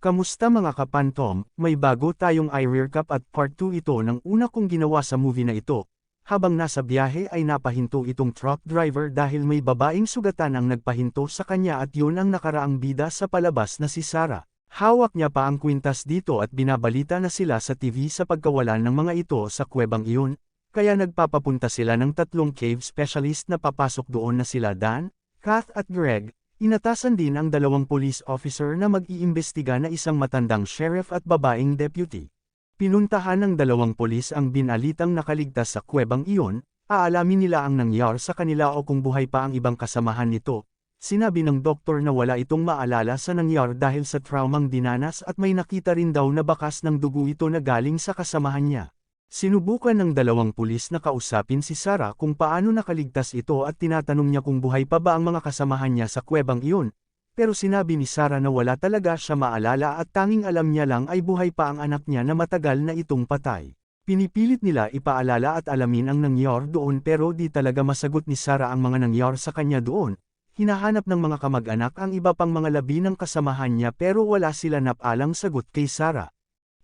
Kamusta mga kapantom, may bago tayong iRear Cup at part 2 ito ng una kong ginawa sa movie na ito. Habang nasa biyahe ay napahinto itong truck driver dahil may babaeng sugatan ang nagpahinto sa kanya at yun ang nakaraang bida sa palabas na si Sarah. Hawak niya pa ang kwintas dito at binabalita na sila sa TV sa pagkawalan ng mga ito sa kuwebang iyon, kaya nagpapapunta sila ng tatlong cave specialist na papasok doon na sila Dan, Kath at Greg, Inatasan din ang dalawang police officer na mag-iimbestiga na isang matandang sheriff at babaeng deputy. Pinuntahan ng dalawang polis ang binalitang nakaligtas sa kuwebang iyon, aalamin nila ang nangyar sa kanila o kung buhay pa ang ibang kasamahan nito. Sinabi ng doktor na wala itong maalala sa nangyar dahil sa traumang dinanas at may nakita rin daw na bakas ng dugo ito na galing sa kasamahan niya. Sinubukan ng dalawang pulis na kausapin si Sarah kung paano nakaligtas ito at tinatanong niya kung buhay pa ba ang mga kasamahan niya sa kuwebang iyon. Pero sinabi ni Sarah na wala talaga siya maalala at tanging alam niya lang ay buhay pa ang anak niya na matagal na itong patay. Pinipilit nila ipaalala at alamin ang nangyar doon pero di talaga masagot ni Sarah ang mga nangyar sa kanya doon. Hinahanap ng mga kamag-anak ang iba pang mga labi ng kasamahan niya pero wala sila napalang sagot kay Sarah.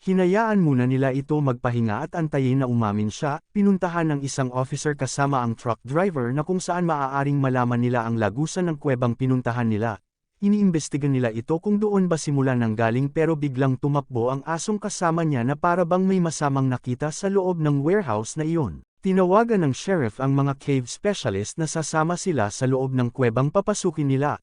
Hinayaan muna nila ito magpahinga at antayin na umamin siya, pinuntahan ng isang officer kasama ang truck driver na kung saan maaaring malaman nila ang lagusan ng kuwebang pinuntahan nila. Iniimbestigan nila ito kung doon ba simula nang galing pero biglang tumakbo ang asong kasama niya na para bang may masamang nakita sa loob ng warehouse na iyon. Tinawagan ng sheriff ang mga cave specialist na sasama sila sa loob ng kuwebang papasukin nila,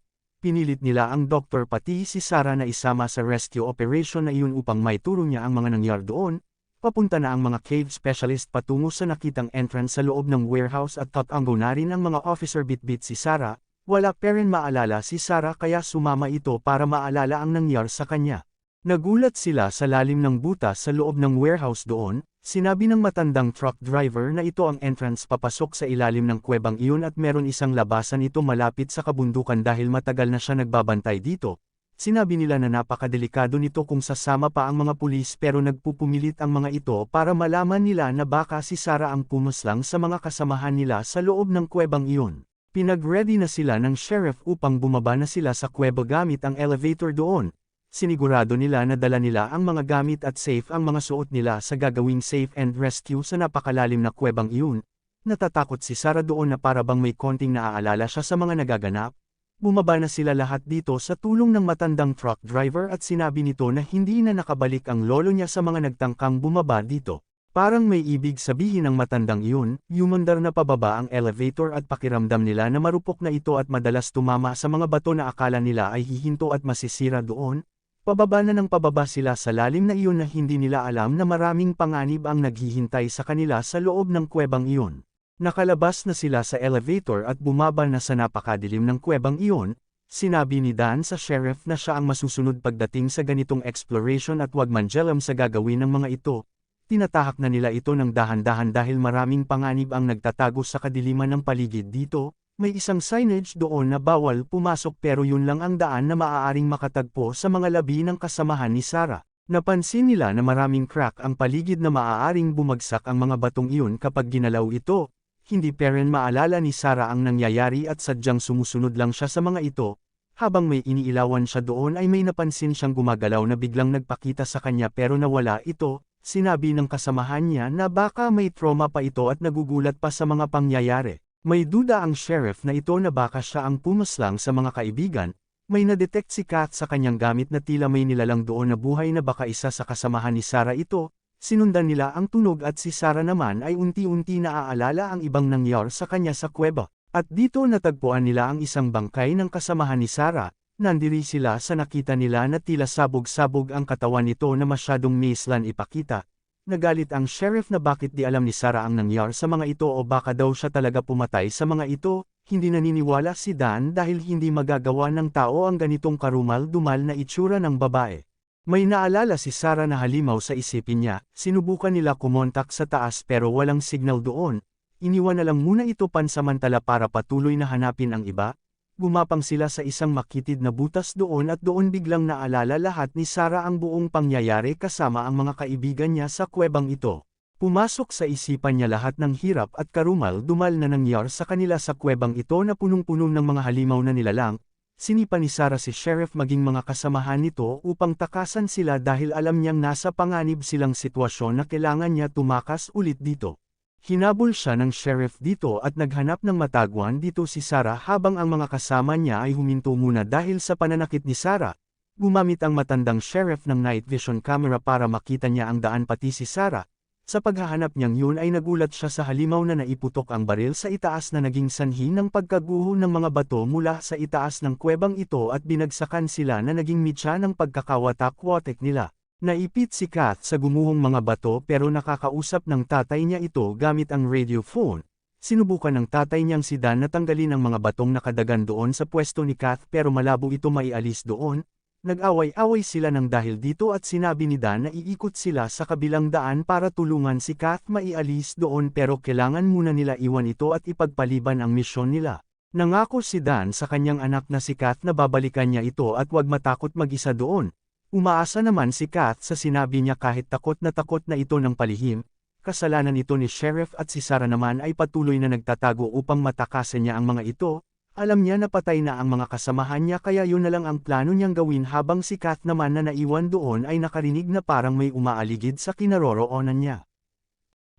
pinilit nila ang doktor pati si Sarah na isama sa rescue operation na iyon upang maituro niya ang mga nangyari doon, papunta na ang mga cave specialist patungo sa nakitang entrance sa loob ng warehouse at tatanggo na rin ang mga officer bitbit si Sarah, wala pa rin maalala si Sarah kaya sumama ito para maalala ang nangyari sa kanya. Nagulat sila sa lalim ng butas sa loob ng warehouse doon, Sinabi ng matandang truck driver na ito ang entrance papasok sa ilalim ng kuwebang iyon at meron isang labasan ito malapit sa kabundukan dahil matagal na siya nagbabantay dito. Sinabi nila na napakadelikado nito kung sasama pa ang mga pulis pero nagpupumilit ang mga ito para malaman nila na baka si Sarah ang pumuslang sa mga kasamahan nila sa loob ng kuwebang iyon. Pinag-ready na sila ng sheriff upang bumaba na sila sa kuweba gamit ang elevator doon, sinigurado nila na dala nila ang mga gamit at safe ang mga suot nila sa gagawing safe and rescue sa napakalalim na kuwebang iyon. Natatakot si Sarah doon na para bang may konting naaalala siya sa mga nagaganap. Bumaba na sila lahat dito sa tulong ng matandang truck driver at sinabi nito na hindi na nakabalik ang lolo niya sa mga nagtangkang bumaba dito. Parang may ibig sabihin ng matandang iyon, yumandar na pababa ang elevator at pakiramdam nila na marupok na ito at madalas tumama sa mga bato na akala nila ay hihinto at masisira doon, Pababa na ng pababa sila sa lalim na iyon na hindi nila alam na maraming panganib ang naghihintay sa kanila sa loob ng kuwebang iyon. Nakalabas na sila sa elevator at bumaba na sa napakadilim ng kuwebang iyon, sinabi ni Dan sa sheriff na siya ang masusunod pagdating sa ganitong exploration at wag manjelam sa gagawin ng mga ito. Tinatahak na nila ito ng dahan-dahan dahil maraming panganib ang nagtatago sa kadiliman ng paligid dito, may isang signage doon na bawal pumasok pero yun lang ang daan na maaaring makatagpo sa mga labi ng kasamahan ni Sarah. Napansin nila na maraming crack ang paligid na maaaring bumagsak ang mga batong iyon kapag ginalaw ito. Hindi pa rin maalala ni Sarah ang nangyayari at sadyang sumusunod lang siya sa mga ito. Habang may iniilawan siya doon ay may napansin siyang gumagalaw na biglang nagpakita sa kanya pero nawala ito. Sinabi ng kasamahan niya na baka may trauma pa ito at nagugulat pa sa mga pangyayari. May duda ang sheriff na ito na baka siya ang pumaslang sa mga kaibigan, may nadetect si Kat sa kanyang gamit na tila may nilalang doon na buhay na baka isa sa kasamahan ni Sarah ito, sinundan nila ang tunog at si Sarah naman ay unti-unti naaalala ang ibang nangyar sa kanya sa kuweba. At dito natagpuan nila ang isang bangkay ng kasamahan ni Sarah, nandiri sila sa nakita nila na tila sabog-sabog ang katawan nito na masyadong mislan ipakita, Nagalit ang sheriff na bakit di alam ni Sarah ang nangyar sa mga ito o baka daw siya talaga pumatay sa mga ito, hindi naniniwala si Dan dahil hindi magagawa ng tao ang ganitong karumal-dumal na itsura ng babae. May naalala si Sarah na halimaw sa isipin niya, sinubukan nila kumontak sa taas pero walang signal doon, iniwan na lang muna ito pansamantala para patuloy na hanapin ang iba, Gumapang sila sa isang makitid na butas doon at doon biglang naalala lahat ni Sarah ang buong pangyayari kasama ang mga kaibigan niya sa kuwebang ito. Pumasok sa isipan niya lahat ng hirap at karumal dumal na nangyar sa kanila sa kuwebang ito na punong-puno ng mga halimaw na nilalang, sinipa ni Sarah si Sheriff maging mga kasamahan nito upang takasan sila dahil alam niyang nasa panganib silang sitwasyon na kailangan niya tumakas ulit dito. Hinabol siya ng sheriff dito at naghanap ng matagwan dito si Sarah habang ang mga kasama niya ay huminto muna dahil sa pananakit ni Sarah. Gumamit ang matandang sheriff ng night vision camera para makita niya ang daan pati si Sarah. Sa paghahanap niyang yun ay nagulat siya sa halimaw na naiputok ang baril sa itaas na naging sanhi ng pagkaguho ng mga bato mula sa itaas ng kwebang ito at binagsakan sila na naging mitya ng pagkakawatak-watek nila. Naipit si Kath sa gumuhong mga bato pero nakakausap ng tatay niya ito gamit ang radio phone. Sinubukan ng tatay niyang si Dan na tanggalin ang mga batong nakadagan doon sa pwesto ni Kath pero malabo ito maialis doon. Nag-away-away sila ng dahil dito at sinabi ni Dan na iikot sila sa kabilang daan para tulungan si Kath maialis doon pero kailangan muna nila iwan ito at ipagpaliban ang misyon nila. Nangako si Dan sa kanyang anak na si Kath na babalikan niya ito at wag matakot mag-isa doon. Umaasa naman si Kath sa sinabi niya kahit takot na takot na ito ng palihim, kasalanan ito ni Sheriff at si Sarah naman ay patuloy na nagtatago upang matakasan niya ang mga ito, alam niya na patay na ang mga kasamahan niya kaya yun na lang ang plano niyang gawin habang si Kath naman na naiwan doon ay nakarinig na parang may umaaligid sa kinaroroonan niya.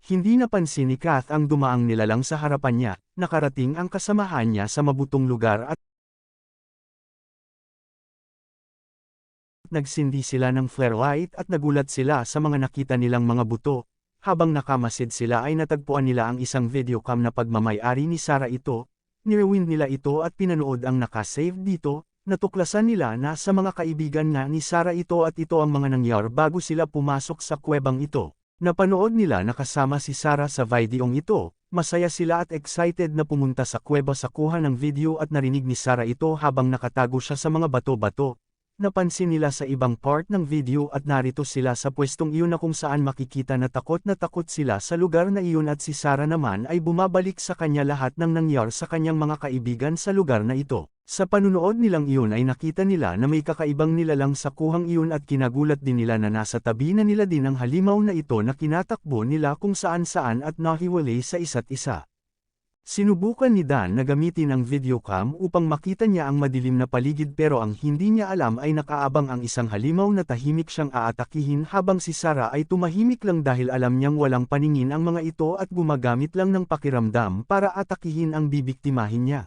Hindi napansin ni Kath ang dumaang nilalang sa harapan niya, nakarating ang kasamahan niya sa mabutong lugar at Nagsindi sila ng flare light at nagulat sila sa mga nakita nilang mga buto. Habang nakamasid sila ay natagpuan nila ang isang videocam na pagmamayari ni Sarah ito. Nirewind nila ito at pinanood ang nakasave dito. Natuklasan nila na sa mga kaibigan na ni Sarah ito at ito ang mga nangyar bago sila pumasok sa kwebang ito. Napanood nila na kasama si Sarah sa videong ito. Masaya sila at excited na pumunta sa kweba sa kuha ng video at narinig ni Sarah ito habang nakatago siya sa mga bato-bato. Napansin nila sa ibang part ng video at narito sila sa pwestong iyon na kung saan makikita na takot na takot sila sa lugar na iyon at si Sarah naman ay bumabalik sa kanya lahat ng nangyar sa kanyang mga kaibigan sa lugar na ito. Sa panunood nilang iyon ay nakita nila na may kakaibang nilalang sa kuhang iyon at kinagulat din nila na nasa tabi na nila din ang halimaw na ito na kinatakbo nila kung saan saan at nahiwalay sa isa't isa. Sinubukan ni Dan na gamitin ang videocam upang makita niya ang madilim na paligid pero ang hindi niya alam ay nakaabang ang isang halimaw na tahimik siyang aatakihin habang si Sarah ay tumahimik lang dahil alam niyang walang paningin ang mga ito at gumagamit lang ng pakiramdam para atakihin ang bibiktimahin niya.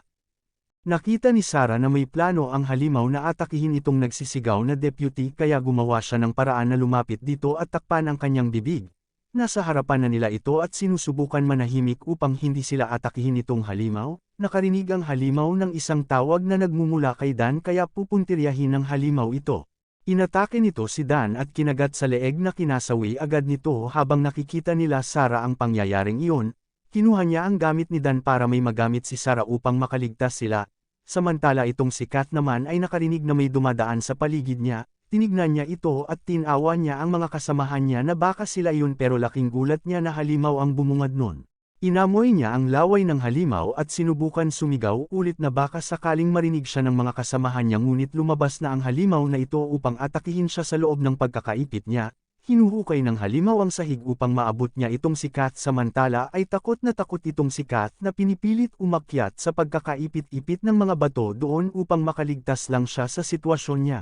Nakita ni Sarah na may plano ang halimaw na atakihin itong nagsisigaw na deputy kaya gumawa siya ng paraan na lumapit dito at takpan ang kanyang bibig. Nasa harapan na nila ito at sinusubukan manahimik upang hindi sila atakihin itong halimaw, nakarinig ang halimaw ng isang tawag na nagmumula kay Dan kaya pupuntiryahin ng halimaw ito. Inatake nito si Dan at kinagat sa leeg na kinasawi agad nito habang nakikita nila Sara ang pangyayaring iyon, kinuha niya ang gamit ni Dan para may magamit si Sara upang makaligtas sila, samantala itong si Kat naman ay nakarinig na may dumadaan sa paligid niya, Tinignan niya ito at tinawa niya ang mga kasamahan niya na baka sila yun pero laking gulat niya na halimaw ang bumungad nun. Inamoy niya ang laway ng halimaw at sinubukan sumigaw ulit na baka sakaling marinig siya ng mga kasamahan niya ngunit lumabas na ang halimaw na ito upang atakihin siya sa loob ng pagkakaipit niya. Hinuhukay ng halimaw ang sahig upang maabot niya itong sikat samantala ay takot na takot itong sikat na pinipilit umakyat sa pagkakaipit-ipit ng mga bato doon upang makaligtas lang siya sa sitwasyon niya.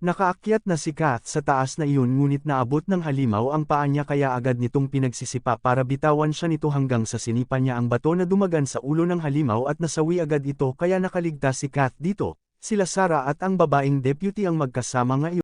Nakaakyat na si Kath sa taas na iyon ngunit naabot ng halimaw ang paa niya kaya agad nitong pinagsisipa para bitawan siya nito hanggang sa sinipa niya ang bato na dumagan sa ulo ng halimaw at nasawi agad ito kaya nakaligtas si Kath dito. Sila Sara at ang babaeng deputy ang magkasama ngayon.